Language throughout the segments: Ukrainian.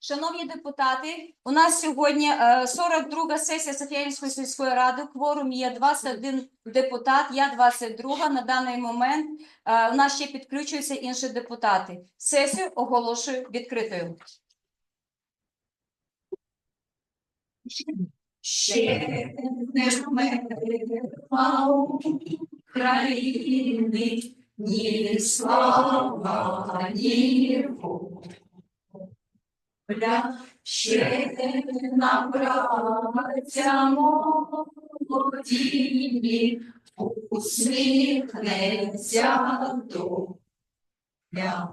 Шановні депутати, у нас сьогодні е, 42 сесія Софіянської сільської ради. Кворум є 21 депутат, я 22. На даний момент е, у нас ще підключуються інші депутати. Сесію оголошую відкритою. Ще не ні слава, ні воля, ще набраться молоді, усміхнеться доля.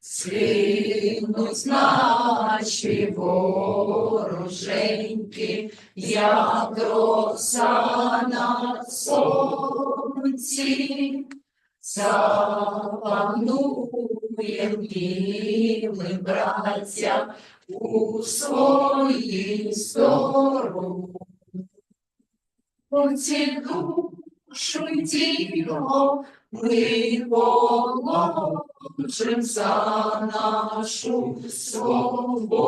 Синуть наші вороженьки, як роса на сонці, запануєм і ми, браття, у своїй стороні. Оці душу тіло ми положим за нашу свободу.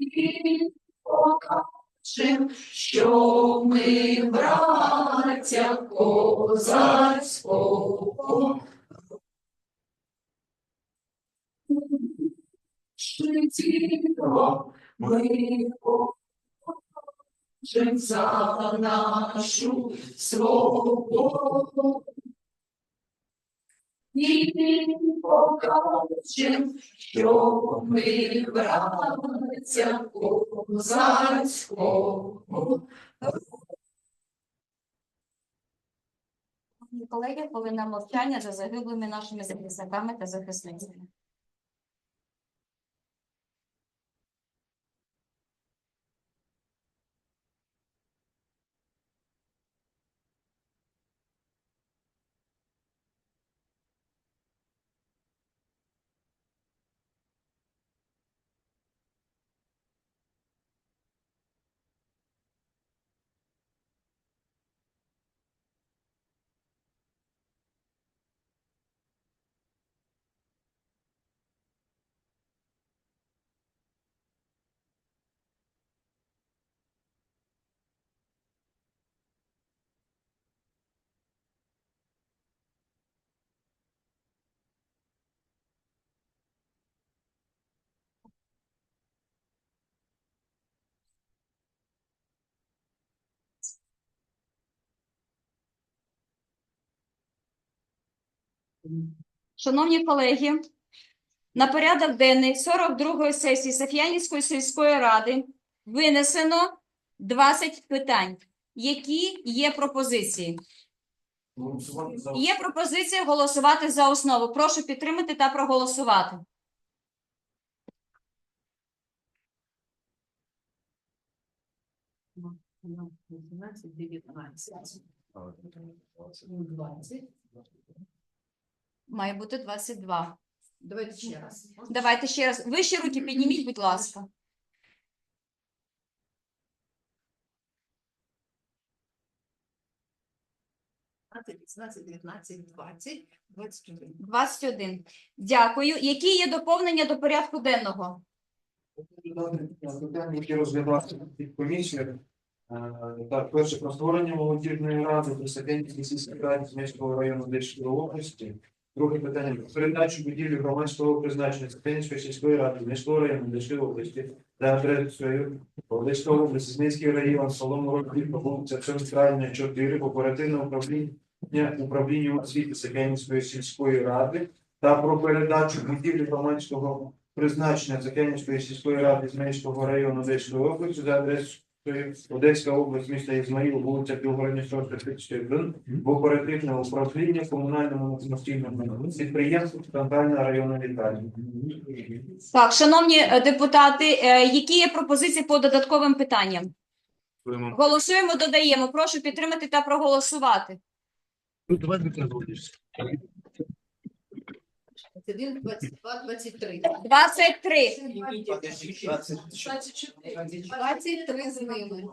І покажем, що ми браття козацького. Життєво ми положим за нашу свободу. І покажем, що ми браття козацького. Колеги, хвилина мовчання за загиблими нашими захисниками та захисницями. Шановні колеги, на порядок денний 42-ї сесії Софіянівської сільської ради винесено 20 питань. Які є пропозиції? Є пропозиція голосувати за основу. Прошу підтримати та проголосувати. Має бути 22. Давайте ще раз. Давайте ще раз. Вище руки підніміть, будь ласка. Двадцять, вісімнадцять, дев'ятнадцять, двадцять, двадцять один. 21. Дякую. Які є доповнення до порядку денного? Питання, які розглядалися під комісією. Е, Так, перше про створення молодіжної ради сільській раді Зміського району Одеської області. Друге питання. Про передачу будівлі громадського призначення Сакенської сільської ради Зміського району Одеської області за адресою Одеської області, Зміський район, Солому Років, вулиця Центральна, 4, оперативне управління управління освіти Сакенської сільської ради та про передачу будівлі громадського призначення Закенівської сільської ради Зміївського району Одеської області за адресою Одеська область, міста Ізмаїл, вулиця Білгородня, 131, в оперативне управління комунальному самостійному підприємству Центральна районна лікарня. Так, шановні е, депутати, е, які є пропозиції по додатковим питанням? Голосуємо, додаємо. Прошу підтримати та проголосувати. Давай ти 21, 22, 23. 23. 23 з ними.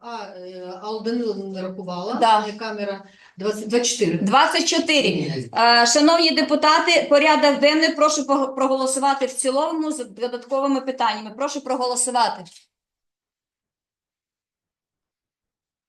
А, е, а у Данила не рахувала. Да. Е, Камера 20, 24. 24. Е, Шановні депутати, порядок денний прошу пог- проголосувати в цілому з додатковими питаннями. Прошу проголосувати.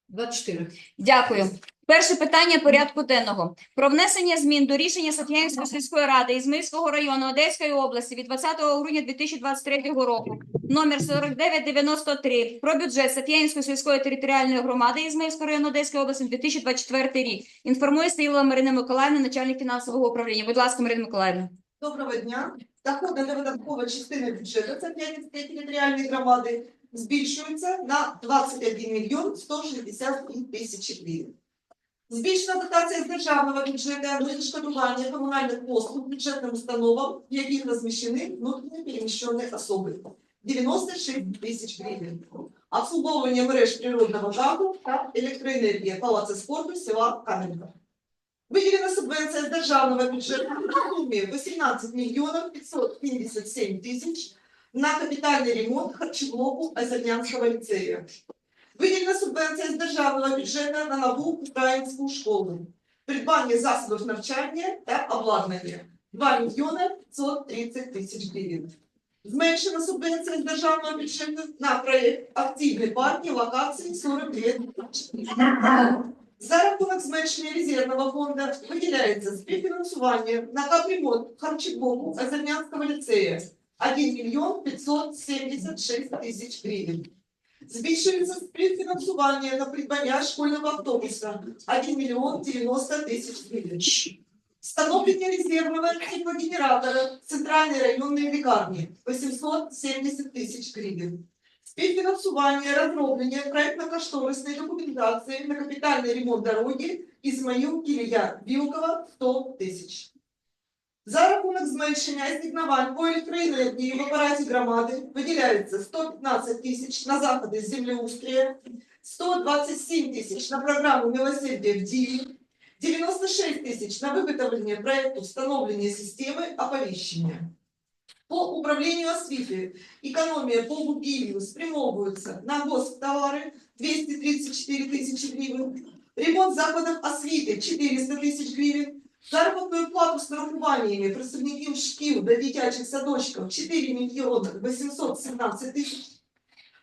24. Дякую. Перше питання порядку денного про внесення змін до рішення Софіянської сільської ради Ізмаїльського району Одеської області від 20 грудня 2023 року номер 4993 про бюджет Софіянської сільської територіальної громади Ізмаїльського району Одеської області на 2024 рік. Інформує Стрілова Марина Миколаївна, начальник фінансового управління. Будь ласка, Марина Миколаївна. Доброго дня. Доходи та видаткова частина бюджету Сап'янівської територіальної громади збільшується на 21 мільйон 167 тисяч гривень. Збільшена дотація з державного бюджету на відшкодування комунальних послуг бюджетним установам, в яких розміщені внутрішньо переміщені особи. 96 тисяч гривень. Обслуговування мереж природного газу та електроенергії Палацу спорту села Кам'янка. Виділена субвенція з державного бюджету на сумі 18 мільйонів 577 тисяч на капітальний ремонт харчоблоку Озернянського ліцею. Виділена субвенція з державного бюджету на нову українську школу. Придбання засобів навчання та обладнання 2 мільйони 530 тисяч гривень. Зменшена субвенція з державного бюджету на проєкт активні парки локації 42 тисячі. За рахунок зменшення резервного фонду виділяється співфінансування на капремонт харчоблоку Озернянського ліцею 1 мільйон 576 тисяч гривень. Збільшується співфінансування на придбання школьного автобуса 1 мільйон 90 тисяч гривень. Встановлення резервного теплогенератора в центральній районній лікарні 870 тисяч гривень. Співфінансування розроблення проєктно-кошторисної документації на капітальний ремонт дороги Ізмаїл Кілія Вілкова 100 тисяч. За рахунок зменшення асигнувань по електроенергії в апараті громади виділяється 115 тисяч на заходи з землеустрія, 127 тисяч на програму «Милосердие в дії», 96 тисяч на виготовлення проєкту встановлення системи оповіщення. По управлінню освіти Економія по вугіллю спрямовується на госптовари 234 тисячі гривень, ремонт закладів освіти 400 тисяч гривень, заробітну плату з нарахуваннями працівників шкіл та дитячих садочків 4 мільйони 817 тисяч,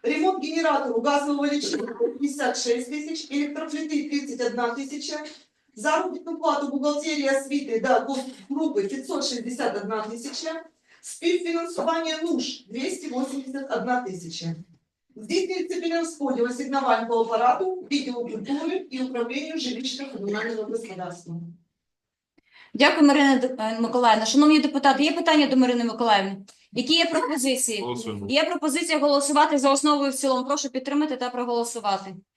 ремонт генератору газового лічильника 56 тисяч, електроплити 31 тисяча, заробітну плату бухгалтерії освіти та групи 561 тисяча, Співфінансування НУШ 281 тисяча. Здійснюється перерозподіл асигнувань по апарату, відділу культури і управлінню жилищно-комунального господарства. Дякую, Марина е, Миколаївна. Шановні депутати, є питання до Марини Миколаївни? Які є пропозиції? Голосуємо. Є пропозиція голосувати за основу і в цілому. Прошу підтримати та проголосувати. –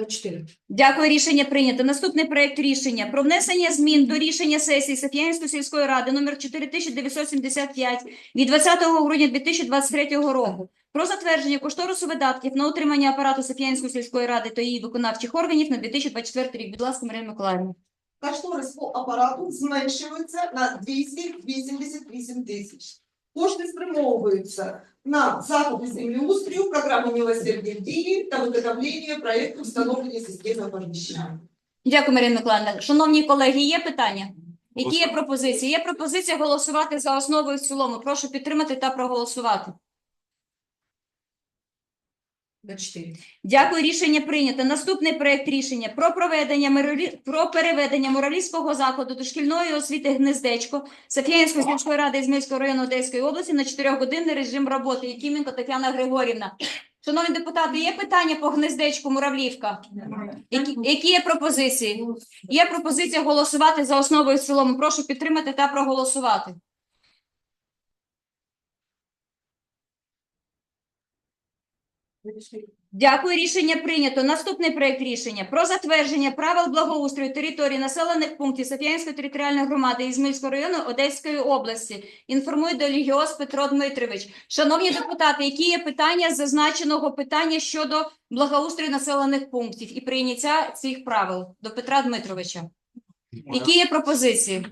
24. Дякую, рішення прийнято. Наступний проект рішення про внесення змін до рішення сесії Софіянської сільської ради номер 4975 від 20 грудня 2023 року про затвердження кошторису видатків на утримання апарату Софіянської сільської ради та її виконавчих органів на 2024 рік. Будь ласка, Марина Миколаївна. Кошторис по апарату зменшується на 288 тисяч. Кошти спрямовуються на заходи землеустрою, програму «Милосердие в дії» та виготовлення проєкту встановлення системи оповіщення. Дякую, Марина Миколаївна. Шановні колеги, є питання? Які є пропозиції? Є пропозиція голосувати за основу і в цілому. Прошу підтримати та проголосувати. 24. Дякую, рішення прийнято. Наступний проект рішення про проведення миролі... про переведення муралістського закладу дошкільної освіти гнездечко Софіянської сільської ради Ізмільського району Одеської області на 4-годинний режим роботи. Якименко Тетяна Григорівна. Шановні депутати, є питання по гнездечку Муравлівка? Які, які є пропозиції? Є пропозиція голосувати за основу і в цілому. Прошу підтримати та проголосувати. Дякую, рішення прийнято. Наступний проект рішення про затвердження правил благоустрою території населених пунктів Софіянської територіальної громади Ізмаїльського району Одеської області. Інформує Долігіос Петро Дмитрович. Шановні депутати, які є питання з зазначеного питання щодо благоустрою населених пунктів і прийняття цих правил до Петра Дмитровича? Які є пропозиції?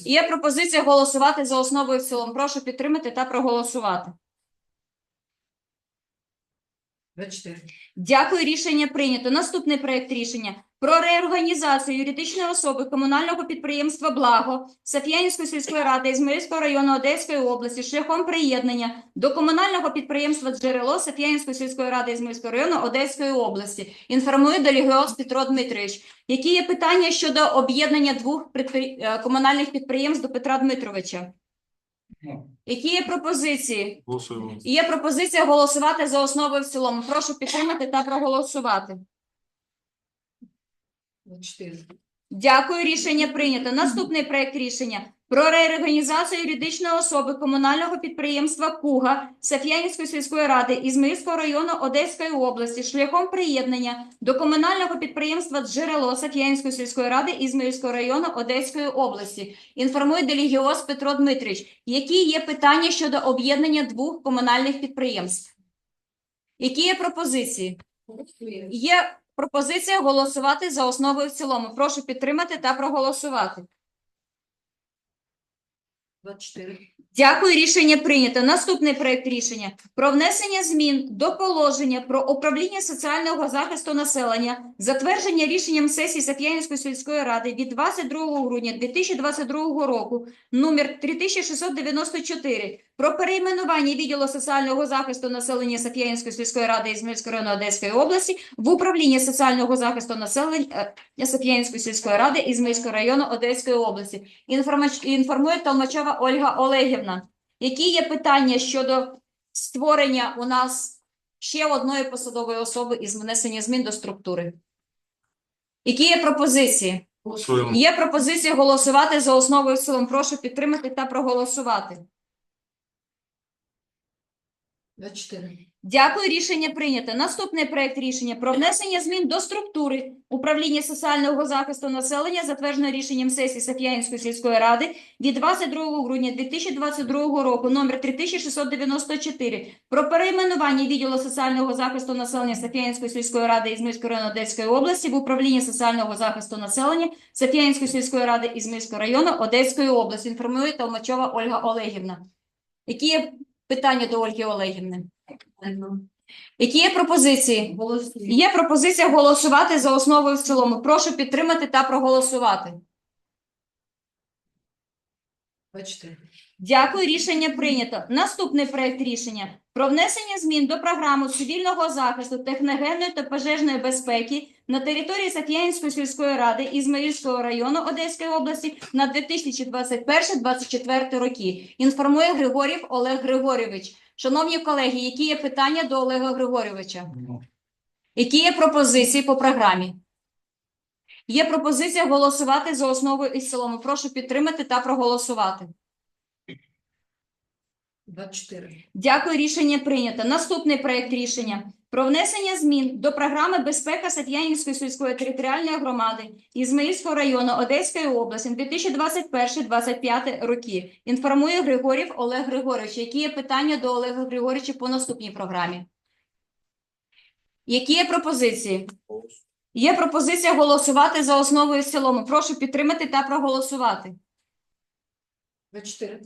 Є пропозиція голосувати за основу і в цілому. Прошу підтримати та проголосувати. 24. Дякую, рішення прийнято. Наступний проект рішення про реорганізацію юридичної особи комунального підприємства Благо Саф'янської сільської ради Ізмаїльського району Одеської області шляхом приєднання до комунального підприємства Джерело Саф'янської сільської ради Ізмаїльського району Одеської області. Інформує Долігіос Петро Дмитрович. Які є питання щодо об'єднання двох е, комунальних підприємств до Петра Дмитровича? Які є пропозиції? Голосуємо. Є пропозиція голосувати за основу і в цілому. Прошу підтримати та проголосувати. 24. Дякую, рішення прийнято. Наступний проект рішення про реорганізацію юридичної особи комунального підприємства Куга Саф'янівської сільської ради Ізмаїльського району Одеської області шляхом приєднання до комунального підприємства Джерело Саф'янівської сільської ради Ізмаїльського району Одеської області. Інформує Делігіос Петро Дмитрич. Які є питання щодо об'єднання двох комунальних підприємств? Які є пропозиції? Є пропозиція голосувати за основу і в цілому. Прошу підтримати та проголосувати. 24. Дякую, рішення прийнято. Наступний проект рішення про внесення змін до положення про управління соціального захисту населення, затвердження рішенням сесії Сап'янівської сільської ради від 22 грудня 2022 року, номер 3694, про перейменування відділу соціального захисту населення Сап'янівської сільської ради Ізмаїльського району Одеської області в управління соціального захисту населення е, Сап'янівської сільської ради Ізмаїльського району Одеської області. Інформує Толмачова Ольга Олегівна. Які є питання щодо створення у нас ще одної посадової особи із внесення змін до структури? Які є пропозиції? Голосуємо. Є пропозиція голосувати за основу і в цілому. Прошу підтримати та проголосувати. 24. Дякую, рішення прийнято. Наступний проект рішення про внесення змін до структури управління соціального захисту населення, затверджено рішенням сесії Софіянської сільської ради від 22 грудня 2022 року, номер 3694, про перейменування відділу соціального захисту населення Софіянської сільської ради Ізмільського району Одеської області в управлінні соціального захисту населення Софіянської сільської ради Ізмільського району Одеської області. Інформує Толмачова Ольга Олегівна. Які питання до Ольги Олегівни? Які є пропозиції? Є пропозиція голосувати за основу в цілому. Прошу підтримати та проголосувати. 24. Дякую, рішення прийнято. Наступний проект рішення про внесення змін до програми цивільного захисту техногенної та пожежної безпеки на території Саф'янської сільської ради Ізмаїльського району Одеської області на 2021-2024 роки. Інформує Григорів Олег Григорійович. Шановні колеги, які є питання до Олега Григорійовича? Які є пропозиції по програмі? Є пропозиція голосувати за основу і в цілому. Прошу підтримати та проголосувати. 24. Дякую, рішення прийнято. Наступний проект рішення про внесення змін до програми безпека Сат'янівської сільської територіальної громади Ізмаїльського району Одеської області 2021-2025 роки. Інформує Григорів Олег Григорович. Які є питання до Олега Григоровича по наступній програмі? Які є пропозиції? Є пропозиція голосувати за основу і в цілому. Прошу підтримати та проголосувати. 24.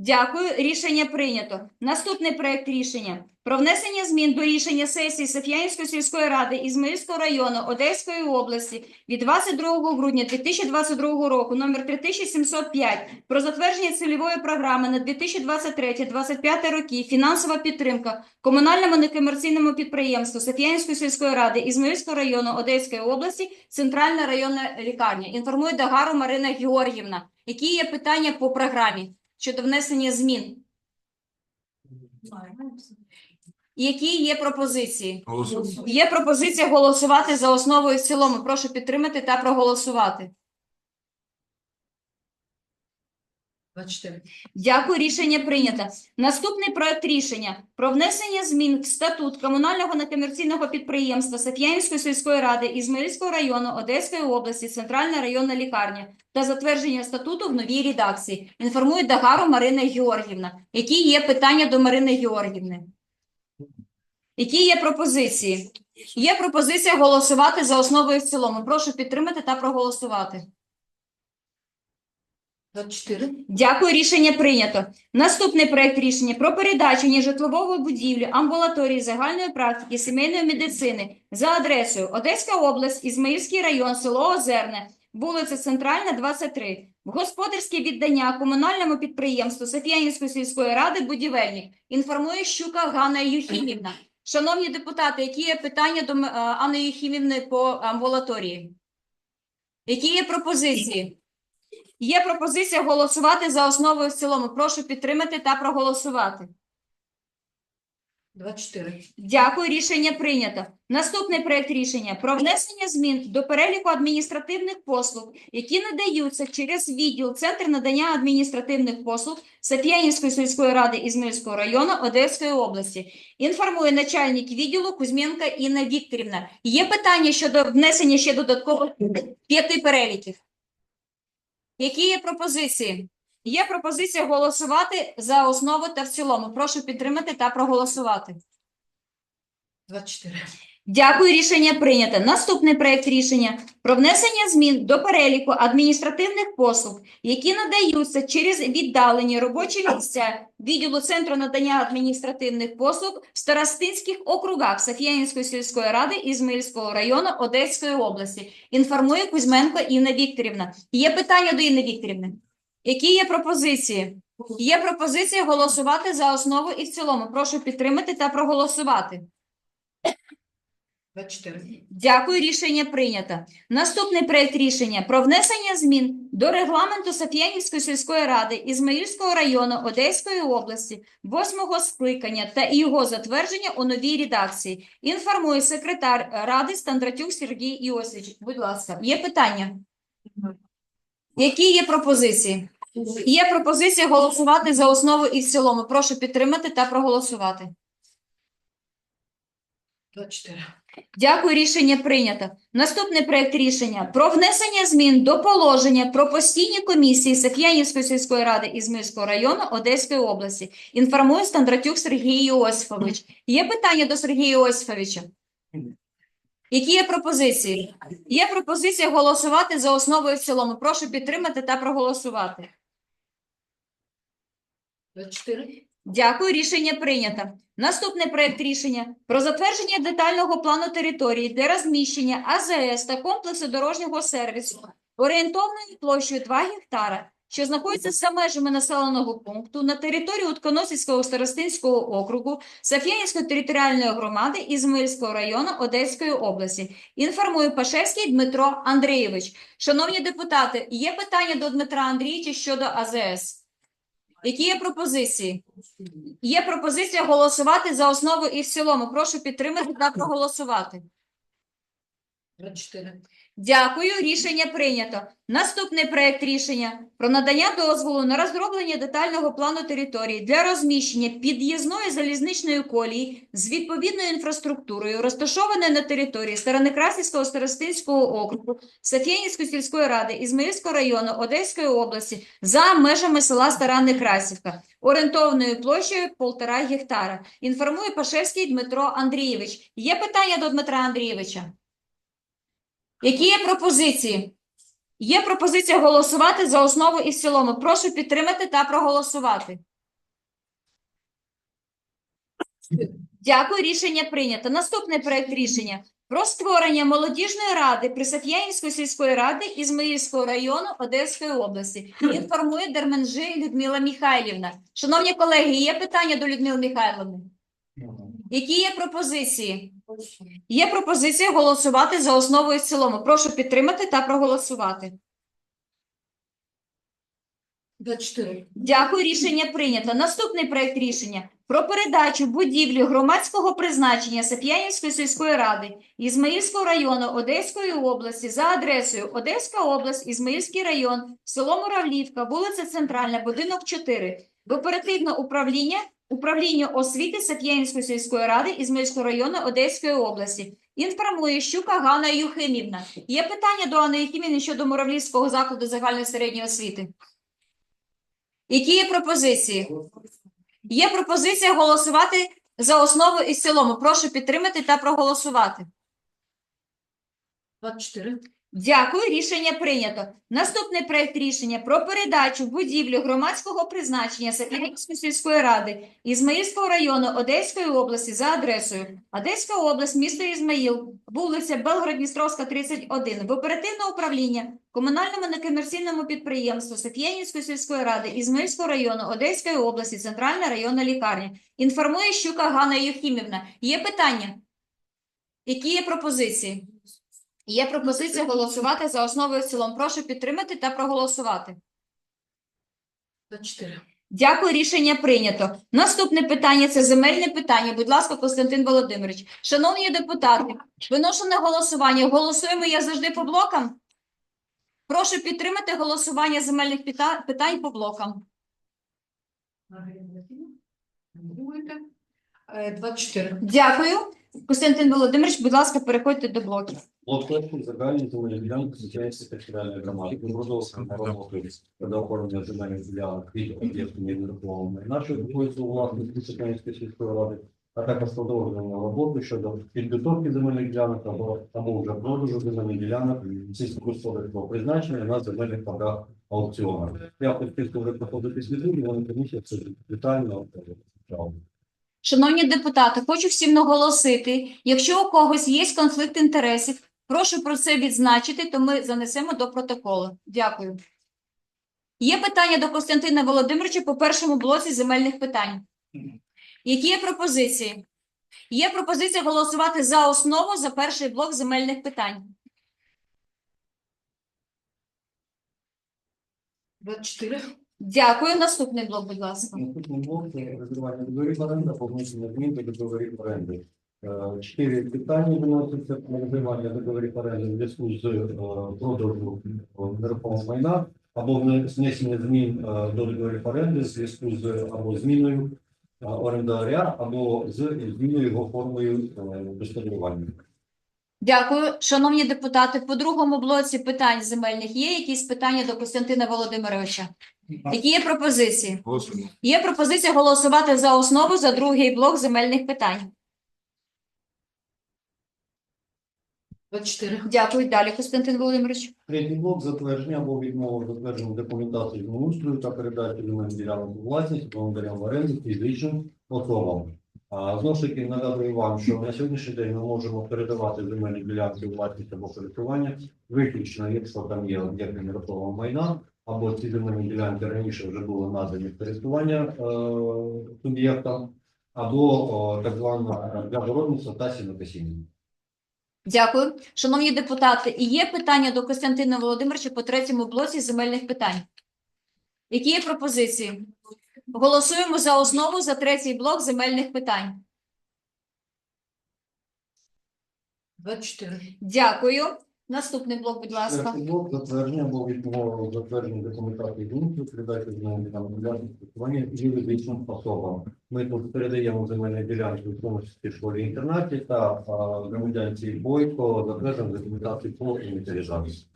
Дякую. Рішення прийнято. Наступний проект рішення про внесення змін до рішення сесії Соф'янської сільської ради Ізмаїльського району Одеської області від 22 грудня 2022 року номер 3705 про затвердження цільової програми на 2023-2025 роки фінансова підтримка комунальному некомерційному підприємству Соф'янської сільської ради Ізмаїльського району Одеської області Центральна районна лікарня. Інформує Дагару Марина Георгівна. Які є питання по програмі? Щодо внесення змін. Які є пропозиції? Є пропозиція голосувати за основу і в цілому. Прошу підтримати та проголосувати. 24. Дякую, рішення прийнято. Наступний проект рішення про внесення змін в статут комунального некомерційного підприємства Соф'янської сільської ради Ізмаїльського району Одеської області, Центральна районна лікарня та затвердження статуту в новій редакції. Інформує Дагару Марина Георгівна. Які є питання до Марини Георгівни? Які є пропозиції? Є пропозиція голосувати за основу і в цілому. Прошу підтримати та проголосувати. 24. Дякую, рішення прийнято. Наступний проект рішення про передачу нежитлової будівлі амбулаторії загальної практики сімейної медицини за адресою Одеська область, Ізмаїльський район, село Озерне, вулиця Центральна, 23. В господарське віддання комунальному підприємству Софіянської сільської ради будівельник. Інформує Щука Ганна Юхімівна. Шановні депутати, які є питання до е, Анни Юхімівни по амбулаторії? Які є пропозиції? Є пропозиція голосувати за основу і в цілому. Прошу підтримати та проголосувати. 24. Дякую, рішення прийнято. Наступний проект рішення про внесення змін до переліку адміністративних послуг, які надаються через відділ Центр надання адміністративних послуг Софіянівської сільської ради Ізмаїльського району Одеської області. Інформує начальник відділу Кузьменка Інна Вікторівна. Є питання щодо внесення ще додаткових п'яти переліків. Які є пропозиції? Є пропозиція голосувати за основу та в цілому. Прошу підтримати та проголосувати. 24. Дякую, рішення прийнято. Наступний проект рішення про внесення змін до переліку адміністративних послуг, які надаються через віддалені робочі місця відділу Центру надання адміністративних послуг в Старостинських округах Софіянської сільської ради Ізмаїльського району Одеської області. Інформує Кузьменко Інна Вікторівна. Є питання до Інни Вікторівни? Які є пропозиції? Є пропозиція голосувати за основу і в цілому. Прошу підтримати та проголосувати. 24. Дякую, рішення прийнято. Наступний проект рішення про внесення змін до регламенту Софіянівської сільської ради Ізмаїльського району Одеської області, восьмого скликання та його затвердження у новій редакції. Інформує секретар Ради Стандратюк Сергій Іосифович. Будь ласка, є питання? Які є пропозиції? Є пропозиція голосувати за основу і в цілому. Прошу підтримати та проголосувати. 24. Дякую, рішення прийнято. Наступний проект рішення про внесення змін до положення про постійні комісії Соф'янівської сільської ради Ізмирського району Одеської області. Інформує Стандратюк Сергій Іосифович. Є питання до Сергія Іосифовича? Які є пропозиції? Є пропозиція голосувати за основу і в цілому. Прошу підтримати та проголосувати. 24. Дякую, рішення прийнято. Наступний проект рішення про затвердження детального плану території для розміщення АЗС та комплексу дорожнього сервісу орієнтовною площею 2 гектара, що знаходиться за межами населеного пункту на території Утконосівського старостинського округу Софіянської територіальної громади Ізмаїльського району Одеської області. Інформує Пашевський Дмитро Андрійович. Шановні депутати, є питання до Дмитра Андрійовича щодо АЗС? Які є пропозиції? Є пропозиція голосувати за основу і в цілому. Прошу підтримати та проголосувати. 24. Дякую, рішення прийнято. Наступний проект рішення про надання дозволу на розроблення детального плану території для розміщення під'їзної залізничної колії з відповідною інфраструктурою, розташованої на території Староneкрасівського старостинського округу, Софіянівської сільської ради, Ізмаїльського району Одеської області за межами села Стара Некрасівка, орієнтовною площею 1,5 гектара. Інформує Пашевський Дмитро Андрійович. Є питання до Дмитра Андрійовича? Які є пропозиції? Є пропозиція голосувати за основу і в цілому. Прошу підтримати та проголосувати. Дякую, рішення прийнято. Наступний проект рішення про створення молодіжної ради при Софіянівської сільської ради Ізмаїльського району Одеської області. Інформує Дерменжи Людмила Михайлівна. Шановні колеги, є питання до Людмили Михайлівни? Які є пропозиції? Є пропозиція голосувати за основу і в цілому. Прошу підтримати та проголосувати. 24. Дякую, рішення прийнято. Наступний проект рішення про передачу будівлі громадського призначення Сап'янівської сільської ради Ізмаїльського району Одеської області за адресою Одеська область, Ізмаїльський район, село Муравлівка, вулиця Центральна, будинок 4, в оперативне управління Управління освіти Сап'янівської сільської ради Ізмаїльського району Одеської області. Інформує Щука Ганна Юхимівна. Є питання до Анни Юхимівни щодо Муравлівського закладу загальної середньої освіти? Які є пропозиції? Є пропозиція голосувати за основу і в цілому. Прошу підтримати та проголосувати. 24. Дякую, рішення прийнято. Наступний проект рішення про передачу будівлі громадського призначення Сап'янівської сільської ради Ізмаїльського району Одеської області за адресою Одеська область, місто Ізмаїл, вулиця Белгород-Дністровська, 31, в оперативне управління комунальному некомерційному підприємству Сап'янівської сільської ради Ізмаїльського району Одеської області, Центральна районна лікарня. Інформує Щука Ганна Євхімівна. Є питання? Які є пропозиції? Є пропозиція голосувати за основу і в цілому. Прошу підтримати та проголосувати. 24. Дякую, рішення прийнято. Наступне питання це земельне питання. Будь ласка, Костянтин Володимирович. Шановні депутати, виношу на голосування. Голосуємо я завжди по блокам. Прошу підтримати голосування земельних пита- питань по блокам. Будете? Е, 24. Дякую. Костянтин Володимирович, будь ласка, переходьте до блоків. От перший загальний ділянки звичайно територіальної громади. Ми продовжуємо роботу до оформлення земельних ділянок від об'єкту нерухомого майна, що знаходиться у сільської ради, а також продовжуємо роботу щодо підготовки земельних ділянок або, або вже продажу земельних ділянок сільськогосподарського призначення на земельних торгах аукціонах. Я хотів вже проходити сліду, вони комісія це детально розглядала. Шановні депутати, хочу всім наголосити, якщо у когось є конфлікт інтересів, прошу про це відзначити, то ми занесемо до протоколу. Дякую. Є питання до Костянтина Володимировича по першому блоці земельних питань. Які є пропозиції? Є пропозиція голосувати за основу за перший блок земельних питань. 24. Дякую. Наступний блок, будь ласка. Наступний блок це розривання договорів оренди, внесення змін до договорів оренди. Е, Чотири питання виносяться про розривання договорів оренди в зв'язку з е, продажу е, нерухомого майна або внесення змін е, до договорів оренди в зв'язку з або зміною е, орендаря, або з зміною його формою е, господарювання. Дякую. Шановні депутати, по другому блоці питань земельних є якісь питання до Костянтина Володимировича? Які є пропозиції? Голосуємо. Є пропозиція голосувати за основу за другий блок земельних питань. 24. Дякую. Далі, Костянтин Володимирович. Третій блок затвердження або відмова затвердження документації землеустрою та передачі земельних ділянок у власність волонтерям в оренду фізичним особам. А знову ж таки нагадую вам, що на сьогоднішній день ми можемо передавати земельні ділянки у власність або користування, виключно, якщо там є об'єкти нерухомого майна, або ці земельні ділянки раніше вже були надані в користування е, суб'єктам, або о, так звана для городництва та сінокосіння. Дякую. Шановні депутати, і є питання до Костянтина Володимировича по третьому блоці земельних питань. Які є пропозиції? Голосуємо за основу за третій блок земельних питань. 24. Дякую. Наступний блок, будь ласка. Блок затвердження або відмова затвердження документації змісту, передачі земельних там ділянки спілкування юридичним особам. Ми тут передаємо земельні ділянки в тому числі школі інтернаті та громадянці Бойко затверджуємо документацію по інвентаризації.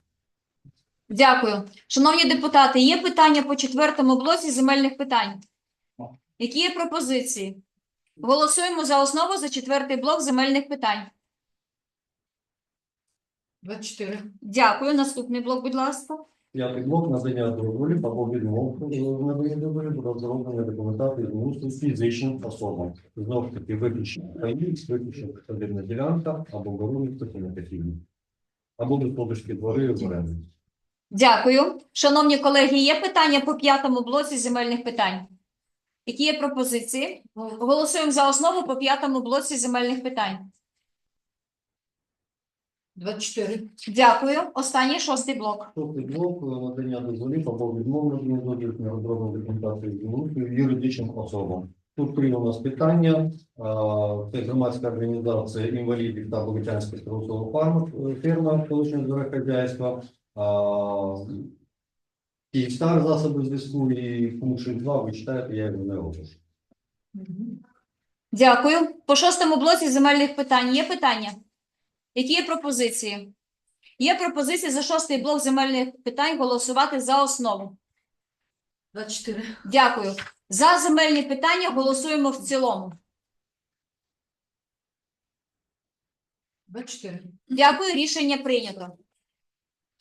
Дякую. Шановні депутати, є питання по четвертому блоці земельних питань. Які є пропозиції? Голосуємо за основу за четвертий блок земельних питань. 24. Дякую. Наступний блок, будь ласка. П'ятий блок надання договорів або відмов в наданні договорів про розроблення документації змісту фізичним особам. Знову ж таки, виключно паїв, виключно садибна ділянка або городництво сінокосіння. Або господарські двори в оренді. Дякую. Шановні колеги, є питання по п'ятому блоці земельних питань? Які є пропозиції? Голосуємо за основу по п'ятому блоці земельних питань. 24. Дякую. Останній шостий блок. Шостий блок е, надання дозволів або відмовлення дозволів на розроблену документацію юридичним особам. Тут три у нас питання. Це громадська організація інвалідів та Богатянська струсова фарма, ферма колишнього зорохозяйства. А, Київстар засоби зв'язку і пункт 2, ви читаєте, я його не оголошу. Дякую. По шостому блоці земельних питань є питання? Які є пропозиції? Є пропозиції за шостий блок земельних питань голосувати за основу. 24. Дякую. За земельні питання голосуємо в цілому. 24. Дякую, рішення прийнято.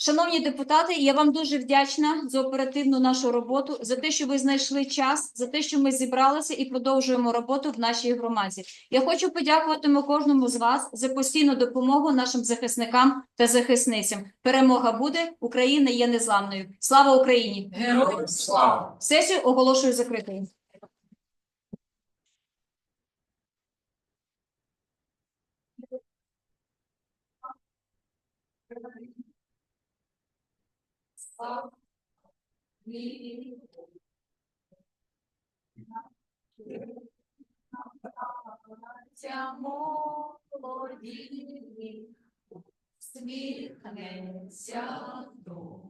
Шановні депутати, я вам дуже вдячна за оперативну нашу роботу, за те, що ви знайшли час, за те, що ми зібралися і продовжуємо роботу в нашій громаді. Я хочу подякувати кожному з вас за постійну допомогу нашим захисникам та захисницям. Перемога буде, Україна є незламною. Слава Україні! Героям слава! Сесію оголошую закритою. Сміхнеться до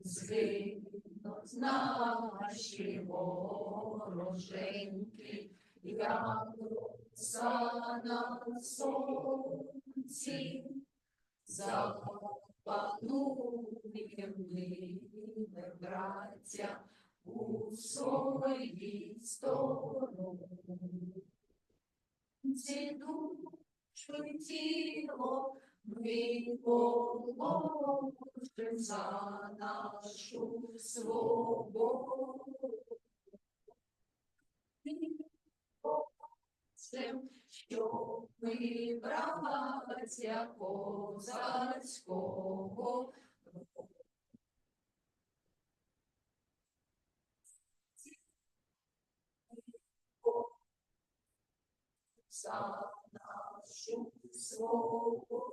Згинуть наші вороженьки, як роса на сонці, запанує ми, браття, у своїй стороні. Ці душі тіло ми за нашу свободу. Що ми браття козацького за нашу свободу.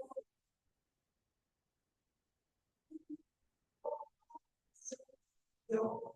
Що